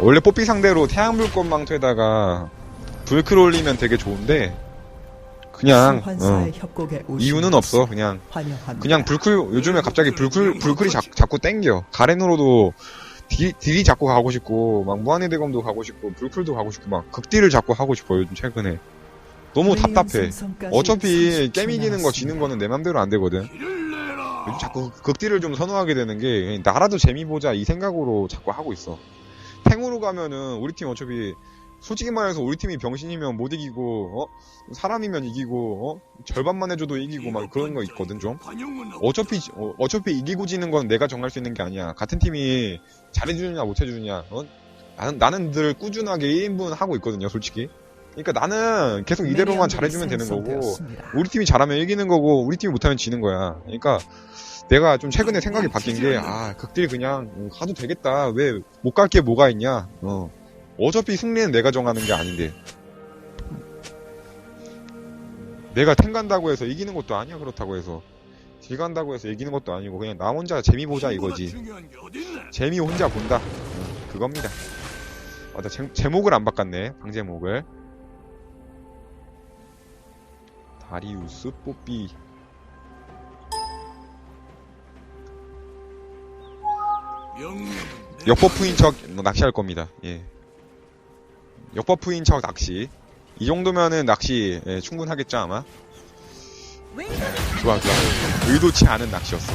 원래 뽀삐 상대로 태양불꽃망토에다가 불클 올리면 되게 좋은데 그냥 어, 이유는 없어. 그냥. 그냥 불클 요즘에 갑자기 불클 불클이 자, 자꾸 땡겨. 가렌으로도 딜, 딜이 자꾸 가고 싶고 막 무한의 대검도 가고 싶고 불클도 가고 싶고 막 극딜을 자꾸 하고 싶어 요즘 최근에. 너무 답답해. 어차피 30초 게임 이기는 거. 지는 거는 내 맘대로 안 되거든. 요즘 자꾸 극딜을 좀 선호하게 되는 게 나라도 재미 보자 이 생각으로 자꾸 하고 있어 탱으로 가면은 우리 팀 어차피 솔직히 말해서 우리 팀이 병신이면 못 이기고 어? 사람이면 이기고 어? 절반만 해줘도 이기고 막 그런 거 있거든 좀. 어차피 어, 어차피 이기고 지는 건 내가 정할 수 있는 게 아니야. 같은 팀이 잘해주느냐 못해주느냐 어? 나는 나는 늘 꾸준하게 1인분 하고 있거든요 솔직히. 그러니까 나는 계속 이대로만 잘해주면 되는 거고. 우리 팀이 잘하면 이기는 거고 우리 팀이 못하면 지는 거야. 그러니까 내가 좀 최근에 생각이 바뀐 게 아 극딜 그냥 음, 가도 되겠다. 왜 못 갈 게 뭐가 있냐. 어 어차피 승리는 내가 정하는 게 아닌데 내가 탱 간다고 해서 이기는 것도 아니야 그렇다고 해서 딜 간다고 해서 이기는 것도 아니고 그냥 나 혼자 재미 보자 이거지. 재미 혼자 본다. 음, 그겁니다. 아, 나 제, 제목을 안 바꿨네. 방제목을. 다리우스 뽀삐. 역버프인 척 낚시할 겁니다. 예. 역버프인 척 낚시. 이 정도면은 낚시 예, 충분하겠죠 아마. 좋아 좋아. 의도치 않은 낚시였어.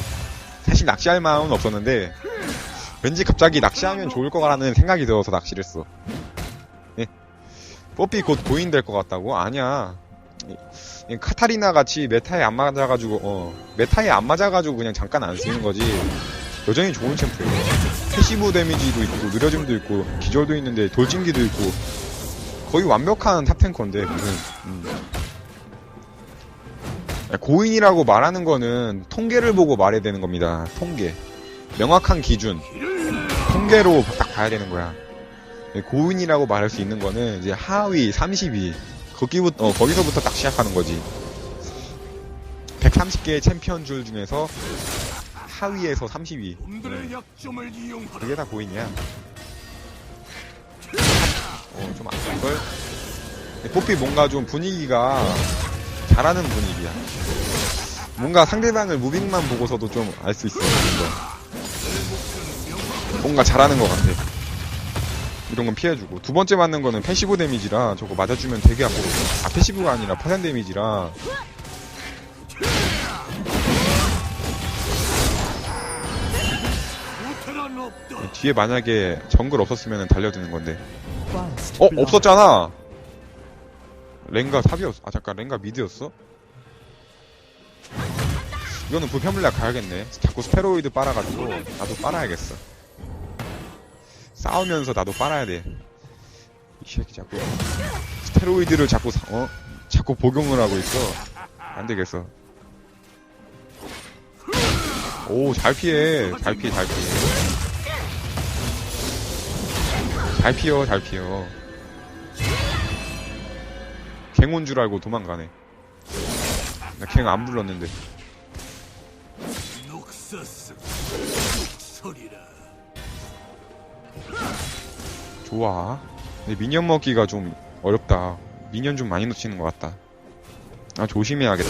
사실 낚시할 마음은 없었는데 왠지 갑자기 낚시하면 좋을 거라는 생각이 들어서 낚시를 했어. 예. 뽀삐 곧 고인 될 것 같다고? 아니야. 이- 이 카타리나 같이 메타에 안 맞아가지고 어 메타에 안 맞아가지고 그냥 잠깐 안 쓰는 거지. 여전히 좋은 챔프예요. 패시브 데미지도 있고 느려짐도 있고 기절도 있는데 돌진기도 있고 거의 완벽한 탑탱커인데 무슨 음. 고인이라고 말하는 거는 통계를 보고 말해야 되는 겁니다. 통계. 명확한 기준. 통계로 딱 봐야 되는 거야. 고인이라고 말할 수 있는 거는 이제 하위 32. 거기부터, 어, 거기서부터 딱 시작하는 거지. 130개의 챔피언 줄 중에서 하위에서 32. 그게 다 고인이야. 어, 좀 아픈걸? 뽀삐 뭔가 좀 분위기가 잘하는 분위기야. 뭔가 상대방을 무빙만 보고서도 좀 알 수 있어. 뭔가. 뭔가 잘하는 것 같아. 이런 건 피해주고. 두 번째 맞는 거는 패시브 데미지라 저거 맞아주면 되게 아프거든. 아, 패시브가 아니라 퍼센 데미지라. 뒤에 만약에 정글 없었으면 달려드는 건데. 어. 없었잖아! 랭가 탑이었어. 아, 잠깐, 랭가 미드였어? 이거는 불편물약 가야겠네. 자꾸 스테로이드 빨아가지고, 나도 빨아야겠어. 싸우면서 나도 빨아야 돼. 이 새끼 자꾸, 스테로이드를 자꾸, 사- 어? 자꾸 복용을 하고 있어. 안 되겠어. 오, 잘 피해. 잘 피해, 잘 피해. 잘 피어, 잘 피어. 갱온 줄 알고 도망가네. 나 갱 안 불렀는데. 좋아. 근데 미니언 먹기가 좀 어렵다. 미니언 좀 많이 놓치는 것 같다. 아, 조심해야겠다.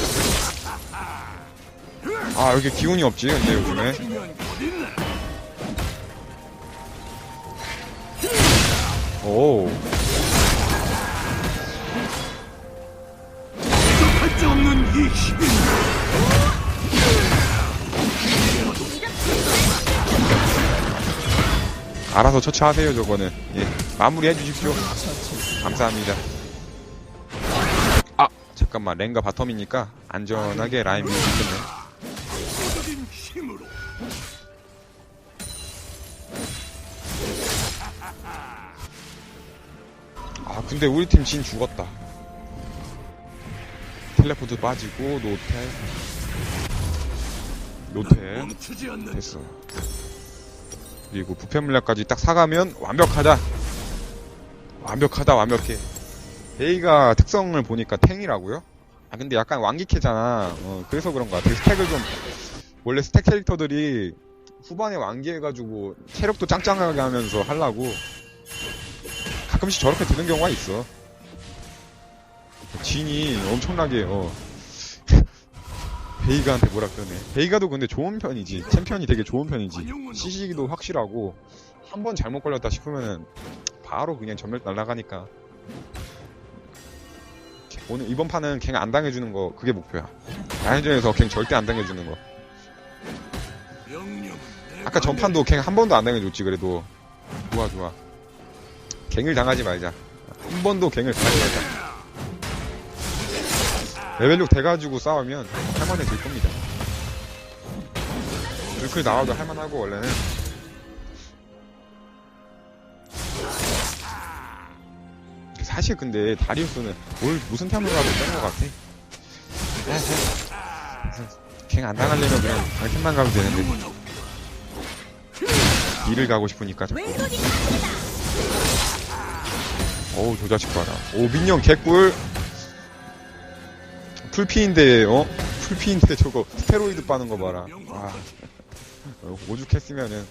아, 여기 기운이 없지, 근데 요즘에. 오. 알아서 처치하세요, 저거는. 예. 마무리 해 주십시오. 감사합니다. 아! 잠깐만, 랭가 바텀이니까 안전하게 라인 밀고 있겠네. 근데 우리 팀 진 죽었다. 텔레포트 빠지고, 노텔. 노텔. 됐어. 그리고 부패 물약까지 딱 사가면 완벽하다. 완벽하다, 완벽해. A가 특성을 보니까 탱이라고요? 아, 근데 약간 완기캐잖아. 어, 그래서 그런 것 같아. 스택을 좀, 원래 스택 캐릭터들이 후반에 완기해가지고 체력도 짱짱하게 하면서 하려고 가끔씩 저렇게 되는 경우가 있어. 진이 엄청나게, 어. 베이가한테 뭐라 그러네. 베이가도 근데 좋은 편이지. 챔피언이 되게 좋은 편이지. CC기도 확실하고, 한 번 잘못 걸렸다 싶으면은, 바로 그냥 전멸 날아가니까. 오늘, 이번 판은 갱 안 당해주는 거, 그게 목표야. 라인전에서 갱 절대 안 당해주는 거. 아까 전판도 갱 한 번도 안 당해줬지, 그래도. 좋아, 좋아. 갱을 당하지 말자. 한 번도 갱을 당하지 말자. 레벨 6 돼가지고 싸우면 할만해질 겁니다. 불클 나와도 할만하고, 원래는. 사실 근데 다리우스는 뭘 무슨 템으로 가도 뺀것 같아. 갱 안 당하려면 그냥 알템만 가면 되는데. 일을 가고 싶으니까 자꾸. 어우, 저 자식 봐라. 오, 민영 개꿀. 풀피인데, 어? 풀피인데 저거 스테로이드 빠는 거 봐라. 와. 어, 오죽했으면은.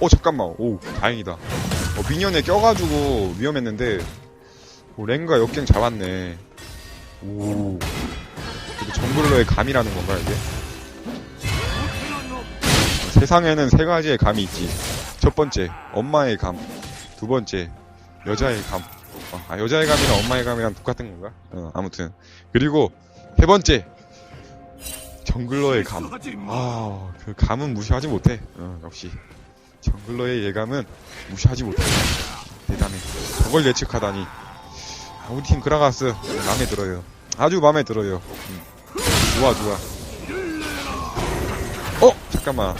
어, 잠깐만. 오, 다행이다. 어, 미니언에 껴가지고 위험했는데, 오, 랭가 역갱 잡았네. 오. 이게 정글러의 감이라는 건가, 이게? 세상에는 세 가지의 감이 있지. 첫 번째, 엄마의 감. 두 번째, 여자의 감. 어, 아, 여자의 감이랑 엄마의 감이랑 똑같은 건가? 어, 아무튼. 그리고, 세 번째, 정글러의 감. 아, 그 감은 무시하지 못해. 어, 역시. 정글러의 예감은 무시하지 못해. 대단해. 저걸 예측하다니. 아, 우리 팀 그라가스 마음에 들어요. 아주 마음에 들어요. 음. 좋아 좋아. 어 잠깐만.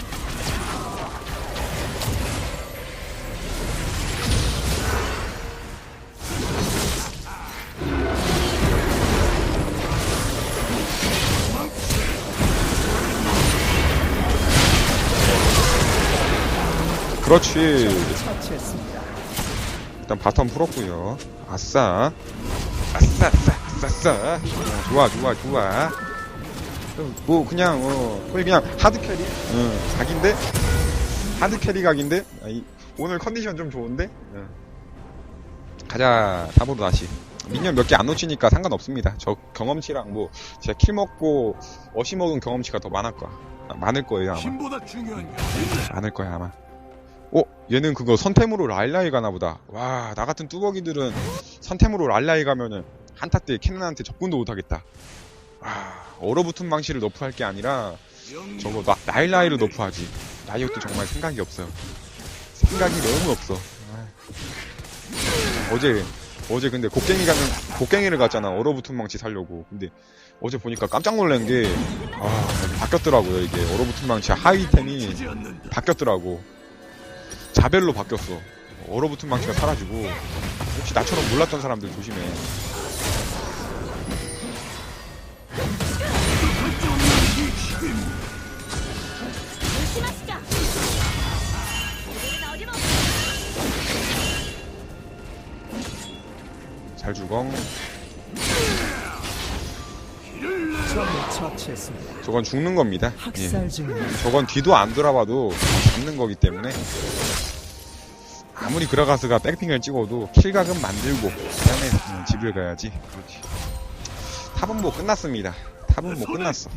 그렇지. 일단 바텀 풀었고요. 아싸. 아싸, 아싸, 아싸, 아싸. 어, 좋아, 좋아, 좋아. 어, 뭐, 그냥, 어, 거의 그냥 하드 캐리? 어, 각인데? 하드 캐리 각인데? 아, 이- 오늘 컨디션 좀 좋은데? 어. 가자, 탑으로 다시. 미니언 몇 개 안 놓치니까 상관없습니다. 저 경험치랑 뭐, 제가 킬 먹고, 어시 먹은 경험치가 더 많을 거야. 아, 많을 거예요, 아마. 많을 거야 아마. 어, 얘는 그거 선템으로 랄라이 가나 보다. 와, 나 같은 뚜벅이들은 선템으로 랄라이 가면은 한타 때 캐논한테 접근도 못 하겠다. 와, 얼어붙은 망치를 너프할 게 아니라 저거 나, 랄라이를 너프하지. 나 이것도 정말 생각이 없어요. 생각이 너무 없어. 아. 어제 어제 근데 곡괭이 가는 곡괭이를 갔잖아. 얼어붙은 망치 살려고. 근데 어제 보니까 깜짝 놀란 게 아, 바뀌었더라고요. 이게 얼어붙은 망치 하이템이. 바뀌었더라고. 자벨로 바뀌었어. 얼어붙은 망치가 사라지고. 혹시 나처럼 몰랐던 사람들 조심해. 잘 죽엉. 저건 죽는 겁니다. 예. 저건 뒤도 안 돌아봐도 잡는 거기 때문에. 아무리 그라가스가 백핑을 찍어도 킬각은 만들고 그다음에 음, 집을 가야지. 그렇지. 탑은 뭐 끝났습니다. 탑은 뭐 끝났어.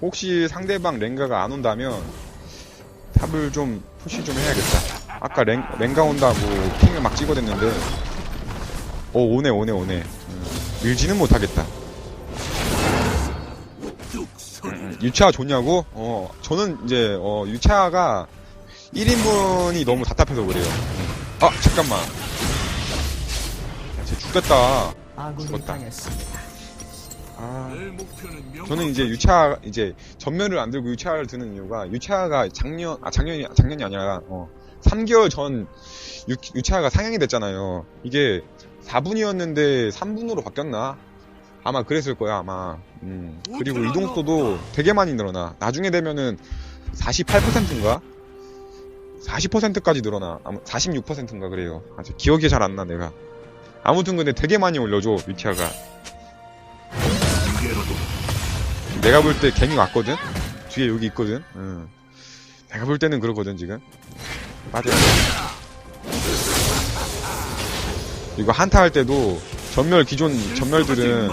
혹시 상대방 랭가가 안 온다면 탑을 좀 푸시 좀 해야겠다. 아까 랭, 랭가 온다고 핑을 막 찍어댔는데 오 오네 오네 오네 음, 밀지는 못하겠다. 유채화 좋냐고? 어 저는 이제 어, 유채화가 1인분이 너무 답답해서 그래요. 아 잠깐만. 쟤 죽겠다. 죽었다. 당했습니다. 아. 저는 이제 유차 이제 전면을 안 들고 유차를 드는 이유가 유차가 작년 아 작년이 작년이 아니라 어 3개월 전 유, 유차가 상향이 됐잖아요. 이게 4분이었는데 3분으로 바뀌었나? 아마 그랬을 거야 아마. 음. 그리고 이동 속도도 되게 많이 늘어나. 나중에 되면은 48%인가? 40%까지 늘어나. 아마 46%인가 그래요. 아직 기억이 잘 안 나 내가. 아무튼 근데 되게 많이 올려줘 위티아가 내가 볼 때 갱이 왔거든 뒤에 여기 있거든 응. 내가 볼 때는 그러거든 지금 돼 이거 한타 할 때도 전멸 기존 전멸들은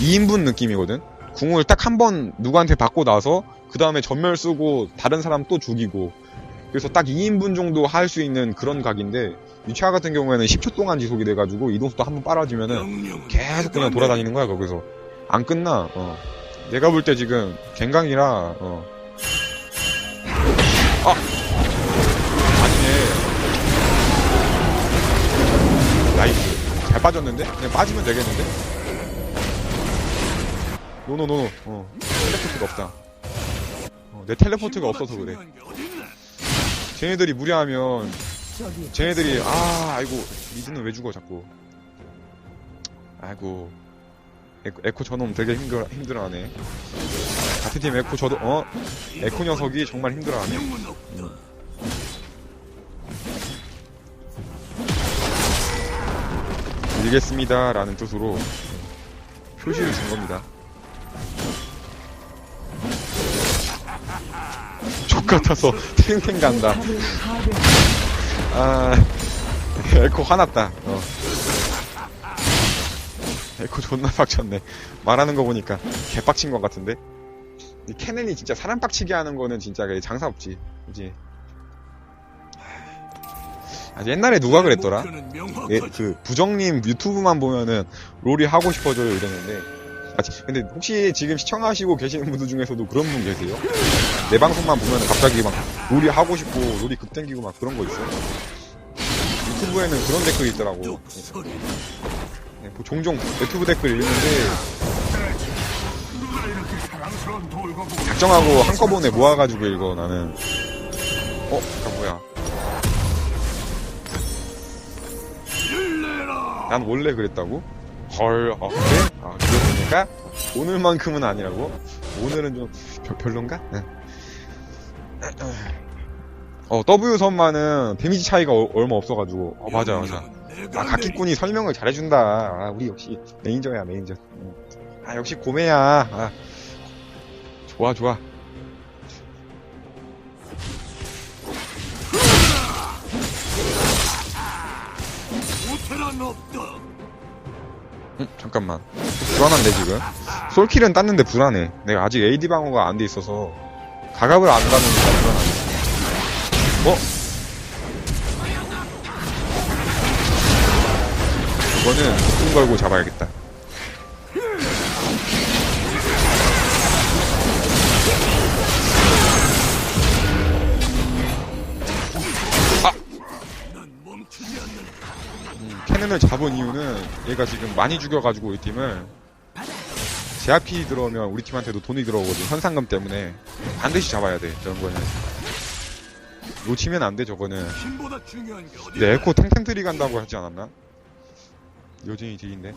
2인분 느낌이거든 궁을 딱 한 번 누구한테 받고 나서 그 다음에 전멸 쓰고 다른 사람 또 죽이고 그래서 딱 2인분 정도 할 수 있는 그런 각인데 유치아 같은 경우에는 10초 동안 지속이 돼가지고 이동속도 한번 빨아주면은 계속 그냥 돌아다니는 거야 거기서 안 끝나 어. 내가 볼 때 지금 갱강이라 어. 잘 빠졌는데? 그냥 빠지면 되겠는데? 노노노 어. 텔레포트가 없다. 어, 내 텔레포트가 없어서 그래? 쟤네들이 무리하면 쟤네들이 아 아이고 미드는 왜 죽어 자꾸. 아이고. 에코, 에코 저놈 되게 힘들어 힘들어하네. 같은 팀 에코 저도 어? 에코 녀석이 정말 힘들어하네. 영 밀겠습니다 라는 뜻으로 표시를 준 겁니다. 족 같아서 탱탱 간다. 아 에코 화났다. 어. 에코 존나 빡쳤네. 말하는 거 보니까 개빡친 것 같은데? 이 캐넨이 진짜 사람 빡치게 하는 거는 진짜 그 장사 없지. 그지 아, 옛날에 누가 그랬더라 목표는 예. 그 부정님 유튜브만 보면은 롤이 하고 싶어져요 이랬는데 아, 지- 근데 혹시 지금 시청하시고 계시는 분들 중에서도 그런 분 계세요? 내 방송만 보면은 갑자기 막 롤이 하고 싶고 롤이 급땡기고 막 그런 거 있어요? 유튜브에는 그런 댓글이 있더라고. 네, 뭐 종종 유튜브 댓글 읽는데 작정하고 한꺼번에 모아가지고 읽어 나는 어? 잠깐 뭐야 난 원래 그랬다고? 헐, 어, 그래? 아, 그렇습니까? 오늘만큼은 아니라고? 오늘은 좀 별- 별론가? 응. 어, W 선만은 데미지 차이가 어- 얼마 없어가지고. 어, 맞아, 맞아. 아, 각기꾼이 설명을 잘해준다. 아, 우리 역시 메인저야, 메인저. 응. 아, 역시 고매야. 아, 좋아, 좋아. 응, 잠깐만. 불안한데, 지금? 솔킬은 땄는데 불안해. 내가 아직 AD 방어가 안 돼 있어서, 가갑을 안 가는 게 불안하네. 어? 이거는 목숨 걸고 잡아야겠다. 캐넨을 잡은 이유는 얘가 지금 많이 죽여가지고 우리 팀을 제압키 들어오면 우리 팀한테도 돈이 들어오거든 현상금 때문에 반드시 잡아야 돼 저런 거는 놓치면 안 돼 저거는? 근데 에코 탱탱트리 간다고 하지 않았나? 요진이 딜인데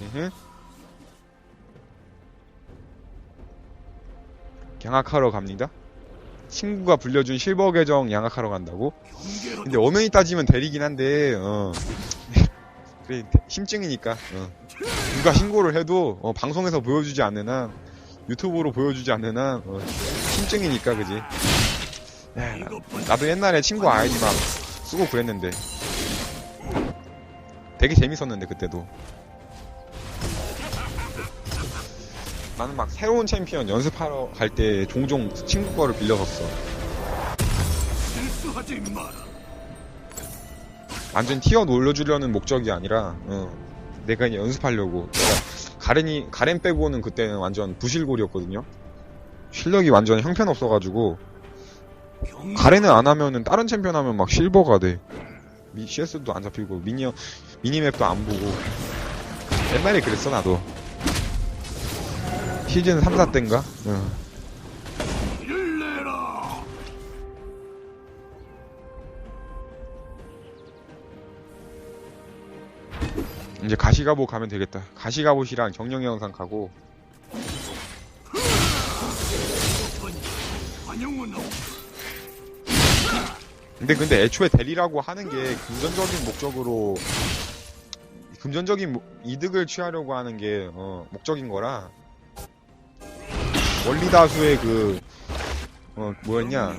으흠. 양악하러 갑니다 친구가 불려준 실버 계정 양악하러 간다고? 근데 엄연히 따지면 대리긴 한데 어. 그래 심증이니까 어. 누가 신고를 해도 어, 방송에서 보여주지 않는 한 유튜브로 보여주지 않는 한 어, 심증이니까 그지 나도 옛날에 친구 아이디 막 쓰고 그랬는데 되게 재밌었는데 그때도 나는 막 새로운 챔피언 연습하러 갈 때 종종 친구 거를 빌려서 써 실수하지 마라. 완전 티어 올려주려는 목적이 아니라 어, 내가 이제 연습하려고. 내가 가렌이 가렌 빼고는 그때는 완전 부실골이었거든요. 실력이 완전 형편없어가지고 가렌을 안 하면은 다른 챔피언 하면 막 실버가 돼. 미, CS도 안 잡히고 미니 미니맵도 안 보고. 옛날에 그랬어 나도 시즌 3, 4 때인가? 응. 일내라. 이제 가시가보 가면 되겠다 가시가봇이랑 정령의 영상 가고. 근데 근데 애초에 대리라고 하는 게 금전적인 목적으로 금전적인 이득을 취하려고 하는 게 어, 목적인 거라 원리 다수의 그 어, 뭐였냐?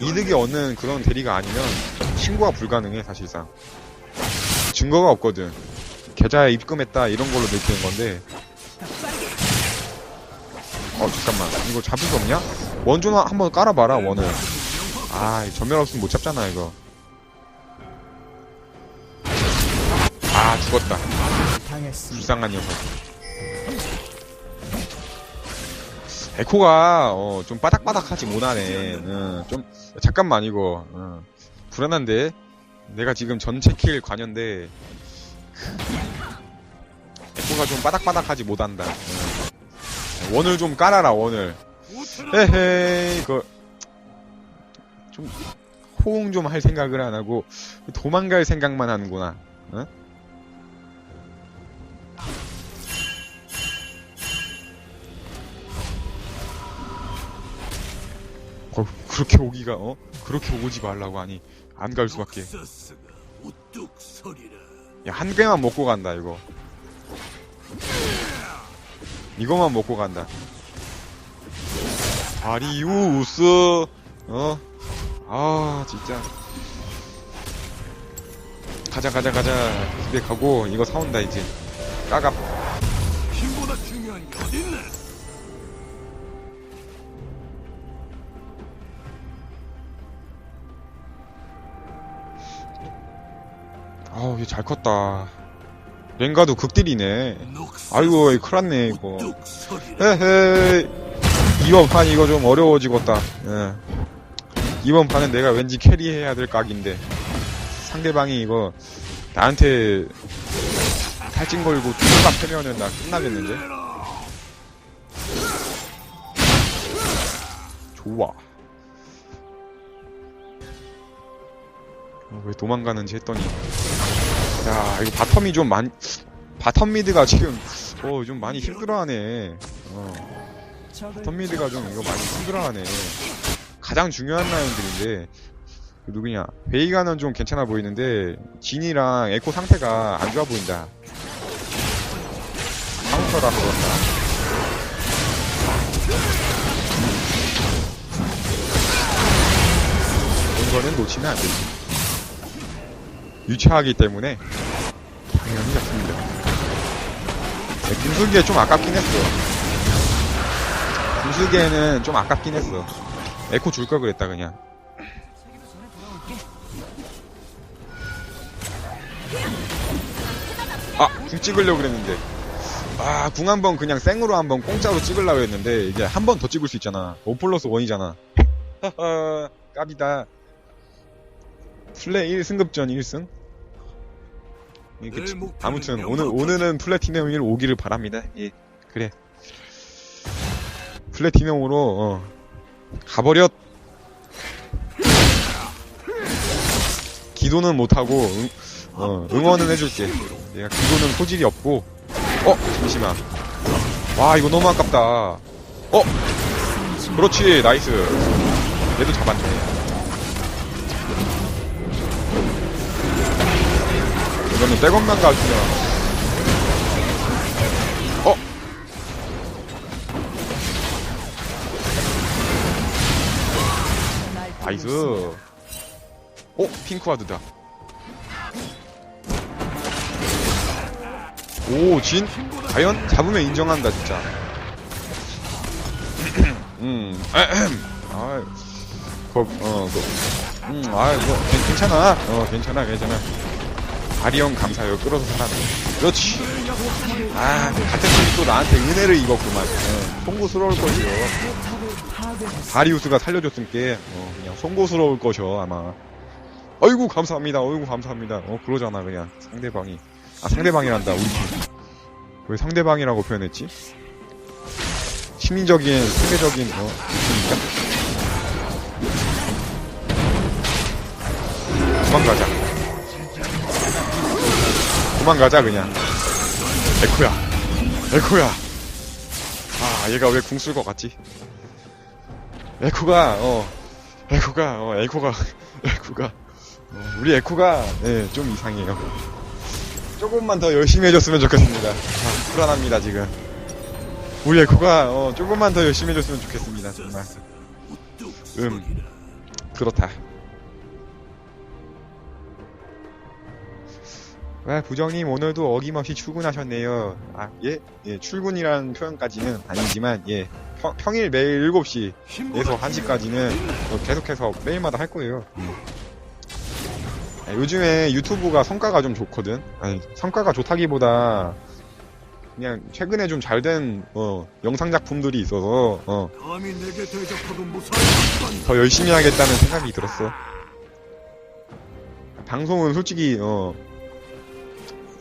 이득이 얻는 그런 대리가 아니면 신고가 불가능해 사실상. 증거가 없거든. 계좌에 입금했다 이런 걸로 내키는 건데. 어 잠깐만. 이거 잡을 수 없냐? 원조나 한번 깔아봐라 원을. 아 전멸 없으면 못 잡잖아 이거. 아 죽었다. 불쌍한 녀석 에코가 어, 좀 바닥바닥하지 못하네. 응, 좀 잠깐만 이거. 응. 불안한데? 내가 지금 전체 킬 관여인데 에코가 좀 바닥바닥하지 못한다. 응. 원을 좀 깔아라 원을. 헤헤 이거. 좀 호응 좀 할 생각을 안 하고 도망갈 생각만 하는구나. 어? 어, 그렇게 오기가 어? 그렇게 오지 말라고 하니 안 갈 수밖에. 야 한 개만 먹고 간다 이거. 이거만 먹고 간다. 아리우스. 어 아 진짜. 가자 가자 가자. 집에 가고 이거 사온다 이제 아우 얘 잘 컸다. 랭가도 극딜이네. 아이고 큰일 났네 이거. 우뚝 서리라. 헤헤 이번 판 이거 좀 어려워지겠다. 예. 이번 판은 내가 왠지 캐리해야 될 각인데. 상대방이 이거 나한테 탈진 걸고 뚜껑 패면은 나 끝나겠는데? 좋아 어, 왜 도망가는지 했더니 야 이거 바텀이 좀 많이 바텀 미드가 지금 어 좀 많이 힘들어하네 어. 적을 턴미드가 좀 이거 많이 힘들어하네. 가장 중요한 라인들인데 그 누구냐? 베이가는 좀 괜찮아 보이는데 진이랑 에코 상태가 안 좋아 보인다. 카운터라 그런다. 이런 거는 놓치면 안 되지. 유치하기 때문에 당연히 잡습니다. 네, 금술기에 좀 아깝긴 했어. 구슬계는 좀 아깝긴 했어. 에코 줄 걸 그랬다 그냥. 아, 궁 찍으려고 그랬는데. 아, 궁 한 번 그냥 생으로 한 번 공짜로 찍으려고 했는데 이제 한 번 더 찍을 수 있잖아. 5 플러스 1이잖아. 하하, 깝이다. 플레 1승급전 1승? 이렇게 치- 아무튼 오늘 오늘은 플래티넘 1 오기를 바랍니다. 예, 그래. 플래티넘으로 어, 가버렸. 기도는 못하고 응, 어, 응원은 해줄게. 내가 기도는 소질이 없고. 어 잠시만. 와 이거 너무 아깝다. 어 그렇지 나이스. 얘도 잡았네. 이거는 백업만 가주면. 어 나이스. 오, 핑크 와드다. 오, 진? 과연? 잡으면 인정한다, 진짜. 음, 아, 그, 어, 그, 음, 아, 뭐, 괜- 괜찮아. 어, 괜찮아, 괜찮아. 아리형 감사요. 끌어서 살았네. 그렇지. 아, 같은 팀이 또 나한테 은혜를 입었구만. 어, 송구스러울 것이요. 다리우스가 살려줬음께 어, 그냥 송구스러울 것이요 아마 아이고 감사합니다 아이고 감사합니다 어 그러잖아 그냥 상대방이 아 상대방이란다 우리 팀 왜 상대방이라고 표현했지 심리적인 상대적인 어 있습니까 도망가자 도망가자 그냥 에코야 에코야 아 얘가 왜 궁 쓸 것 같지 에코가 어 에코가 어 에코가 에쿠가 어, 우리 에쿠가 네, 좀 이상해요. 조금만 더 열심히 해줬으면 좋겠습니다. 아, 불안합니다 지금. 우리 에쿠가 어, 조금만 더 열심히 해줬으면 좋겠습니다 정말. 음. 그렇다. 아, 부정님 오늘도 어김없이 출근하셨네요. 아, 예? 예, 출근이라는 표현까지는 아니지만, 예. 평, 평일 매일 7시에서 힘보다 1시까지는 계속해서 매일마다 할 거예요. 아, 요즘에 유튜브가 성과가 좀 좋거든? 아니, 성과가 좋다기보다, 그냥 최근에 좀 잘 된, 어, 영상 작품들이 있어서, 어, 더 열심히 하겠다는 생각이 들었어. 방송은 솔직히 어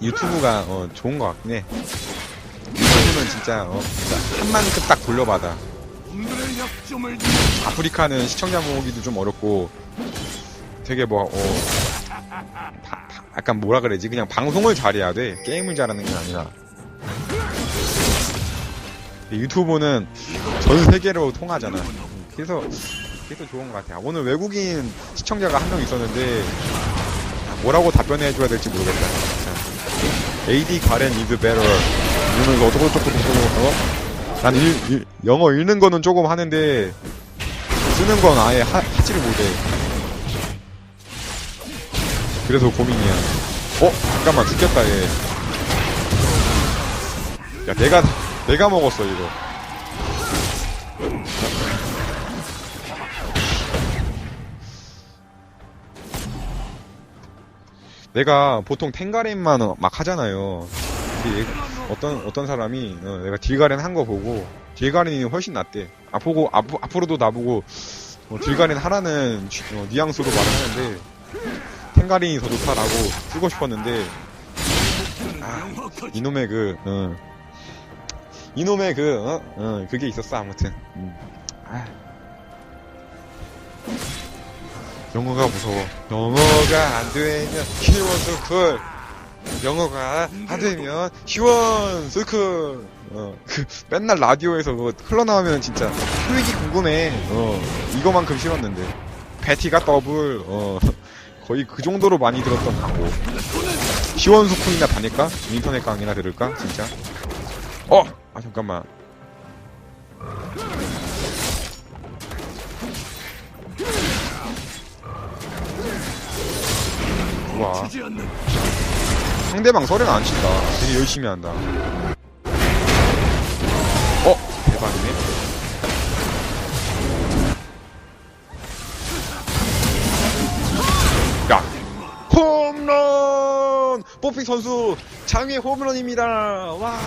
유튜브가 어 좋은 것 같긴 해. 유튜브는 진짜 어 진짜 한 만큼 딱 돌려받아. 아프리카는 시청자 모으기도 좀 어렵고 되게 뭐 어. 다- 다- 약간 뭐라 그래야지 그냥 방송을 잘해야 돼 게임을 잘하는 게 아니라 유튜브는 전 세계로 통하잖아 그래서 그래서 좋은 것 같아. 오늘 외국인 시청자가 한 명 있었는데 뭐라고 답변해줘야 될지 모르겠다. AD 가렌 is better. 이러면서 어쩌고 저쩌고 저쩌고 어? 난 일- 일- 영어 읽는 거는 조금 하는데 쓰는 건 아예 하, 하지를 못해. 그래서 고민이야. 어? 잠깐만 죽겠다 얘. 야 내가 내가 먹었어 이거. 내가 보통 탱가렌만 어, 막 하잖아요. 어떤 어떤 사람이 어, 내가 딜가렌 한 거 보고 딜가렌이 훨씬 낫대. 앞으로 앞, 앞으로도 나보고 어, 딜가렌 하라는 취- 어, 뉘앙스로 말을 하는데 탱가렌이 더 좋다라고 쓰고 싶었는데 아. 이놈의 그 어, 이놈의 그 어, 어, 그게 있었어 아무튼. 음. 아. 영어가 무서워. 영어가 안 되면 시원스쿨. 영어가 안 되면 시원스쿨. 어, 그 맨날 라디오에서 그거 흘러나오면 진짜 토익이 궁금해. 어, 이거만큼 싫었는데. 베티가 더블. 어, 거의 그 정도로 많이 들었던 광고. 시원스쿨이나 다닐까? 인터넷 강의나 들을까? 진짜. 어, 아 잠깐만. 않는 상대방 서류는 안 친다. 되게 열심히 한다. 어? 대박이네. 야! 홈런! 뽀픽 선수, 장애 홈런입니다. 와!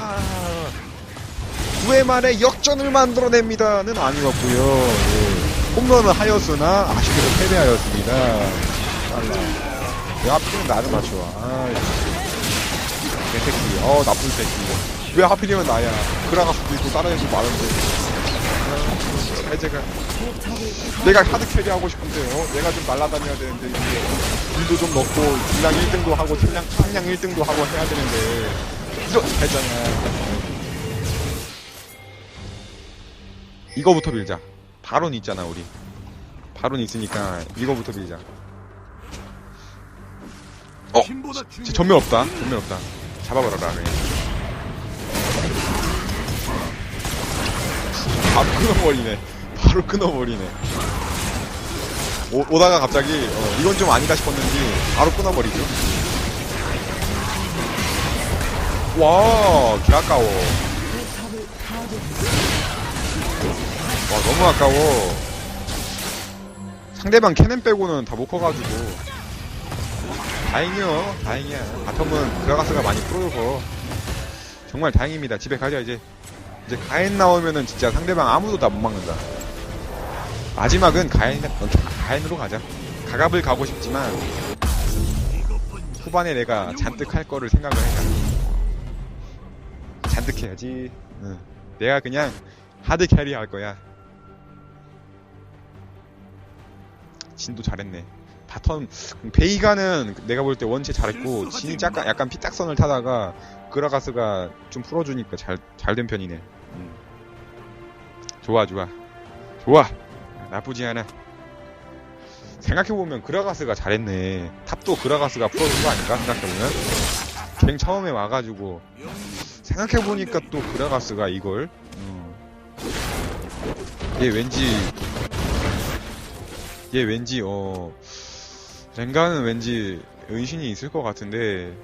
9회 말에 역전을 만들어냅니다는 아니었고요 예. 홈런은 하였으나 아쉽게도 패배하였습니다. 빨라. 왜 하필이면 나를 맞춰. 아, 개새끼. 어, 나쁜 새끼. 왜 하필이면 나야. 그라가스도 있고 다른 애도 많은데. 아, 제가 내가 하드 캐리 하고 싶은데, 어? 내가 좀 날아다녀야 되는데, 이게. 일도 좀 넣고, 분량 1등도 하고, 팀량, 팀량 1등도 하고 해야 되는데, 이런, 했잖아. 이거부터 밀자. 바론 있잖아, 우리. 바론 있으니까, 이거부터 밀자. 어, 제 전면 없다. 전면 없다. 잡아버려라, 그냥. 바로 끊어버리네. 바로 끊어버리네. 오, 오다가 갑자기, 어, 이건 좀 아니다 싶었는지, 바로 끊어버리죠. 와, 개 아까워. 와, 너무 아까워. 상대방 캐넨 빼고는 다 못 커가지고. 다행이요. 다행이야. 바텀은 그라가스가 많이 풀어줘서 정말 다행입니다. 집에 가자 이제. 이제 가엔 나오면은 진짜 상대방 아무도 다 못 막는다. 마지막은 가엔 어, 가엔으로 가자. 가갑을 가고 싶지만 후반에 내가 잔뜩 할 거를 생각을 해야 잔뜩 해야지. 응. 내가 그냥 하드 캐리 할 거야. 진도 잘했네. 바텀 베이가는 내가 볼 때 원체 잘했고 진이 약간 약간 피딱선을 타다가 그라가스가 좀 풀어주니까 잘 잘 된 편이네. 음. 좋아 좋아 좋아 나쁘지 않아. 생각해보면 그라가스가 잘했네. 탑도 그라가스가 풀어준 거 아닌가? 생각해보면. 갱 처음에 와가지고. 생각해보니까 또 그라가스가 이걸. 음. 얘 왠지. 얘 왠지, 어. Ren가는 왠지 은신이 있을 것 같은데.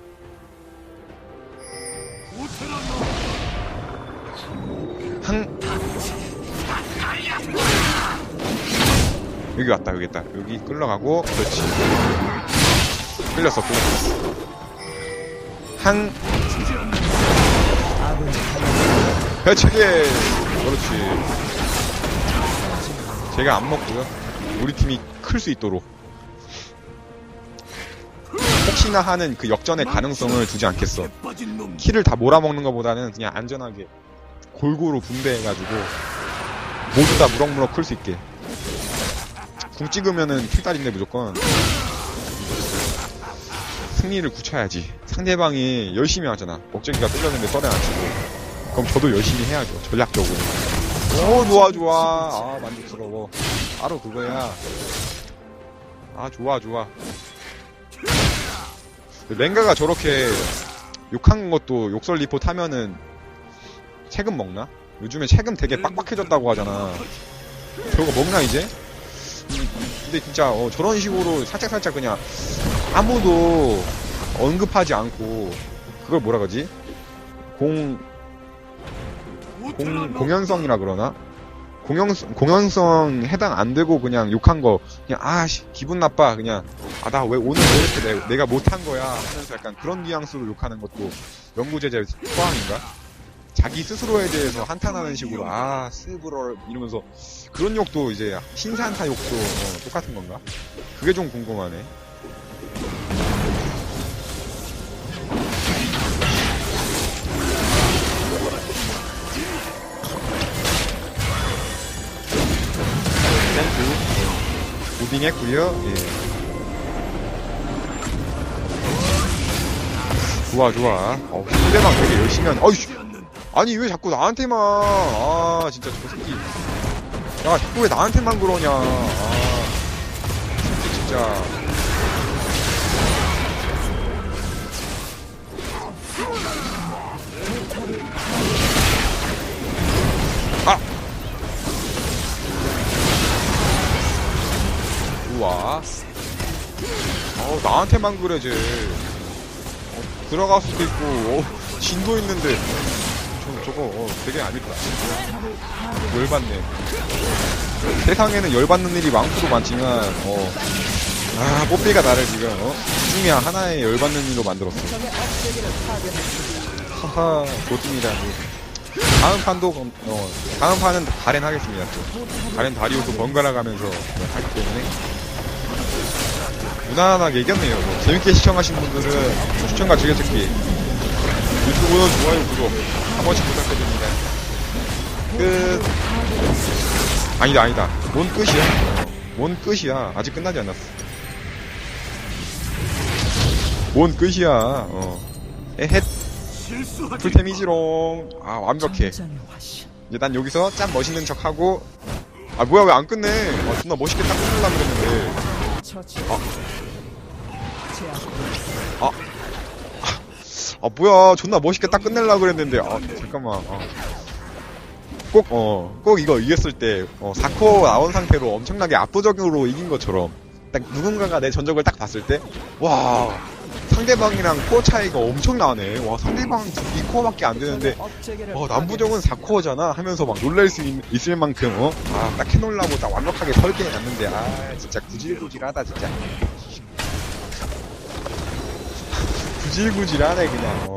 한 여기 왔다 여기 있다. 여기 끌러가고 그렇지. 끌렸어 끌렸어 한. 배치게! 그렇지. 제가 안 먹고요. 우리 팀이 클 수 있도록 혹시나 하는 그 역전의 가능성을 두지 않겠어. 키를 다 몰아먹는 것보다는 그냥 안전하게 골고루 분배해가지고 모두 다 무럭무럭 클 수 있게. 궁 찍으면은 킬딸인데 무조건 승리를 굳혀야지. 상대방이 열심히 하잖아. 목재기가 뚫렸는데 썰에 안 치고. 그럼 저도 열심히 해야죠 전략적으로. 오 좋아 좋아. 아 만족스러워. 바로 그거야. 아 좋아 좋아 랭가가 저렇게 욕한 것도 욕설 리포트 하면은 책임 먹나? 요즘에 책임 되게 빡빡해졌다고 하잖아. 저거 먹나 이제? 음, 근데 진짜 어, 저런 식으로 살짝 살짝 그냥 아무도 언급하지 않고 그걸 뭐라 그러지? 공, 공 공연성이라 그러나? 공연 공연성 해당 안 되고 그냥 욕한 거 그냥 아 씨 기분 나빠 그냥 아 나 왜 오늘 왜 이렇게 내, 내가 못한 거야 하면서 약간 그런 뉘앙스로 욕하는 것도 연구제재 포함인가? 자기 스스로에 대해서 한탄하는 식으로 아 스브럴 이러면서 그런 욕도 이제 신사 한타 욕도 어, 똑같은 건가? 그게 좀 궁금하네. 무빙 했구요 예. 좋아, 좋아. 어, 상대방 되게 열심히 하네. 어이씨. 아니, 왜 자꾸 나한테만. 아, 진짜 저 새끼. 야, 자꾸 왜 나한테만 그러냐. 아. 새끼, 진짜. 나한테만 그래, 쟤. 어, 들어갈 수도 있고, 어, 진도 있는데. 저, 저거, 어, 되게 아니다. 열받네. 세상에는 열받는 일이 많고도 많지만, 어, 아, 뽀삐가 나를 지금, 어, 그 중에 하나의 열받는 일로 만들었어. 하하, 좋습니다. 다음 판도, 검- 어, 다음 판은 가렌 하겠습니다. 또. 가렌 다리우스 번갈아 가면서 하기 때문에. 무난하게 이겼네요. 뭐. 재밌게 시청하신 분들은 추천과 즐겨찾기 유튜브는 좋아요, 구독 한 번씩 부탁드립니다. 끝. 아니다, 아니다. 뭔 끝이야? 어, 뭔 끝이야? 아직 끝나지 않았어. 뭔 끝이야? 어. 에헷, 풀템이지롱. 아, 완벽해. 이제 난 여기서 짠 멋있는 척 하고, 아, 뭐야, 왜 안 끝내? 아, 존나 멋있게 딱 끝내려고 그랬는데. 아. 제압. 아 뭐야 존나 멋있게 딱 끝내려고 그랬는데 아 잠깐만 어. 꼭 어, 꼭 이거 이겼을 때 어, 4코어 나온 상태로 엄청나게 압도적으로 이긴 것처럼 딱 누군가가 내 전적을 딱 봤을 때 와 상대방이랑 코어 차이가 엄청 나네 와 상대방 2코어밖에 안 되는데 어, 남부정은 4코어잖아 하면서 막 놀랄 수 있, 있을 만큼 어? 아, 딱 해놓으려고 딱 완벽하게 설계해놨는데 아 진짜 구질구질하다 진짜 구질구질하네 그냥 어.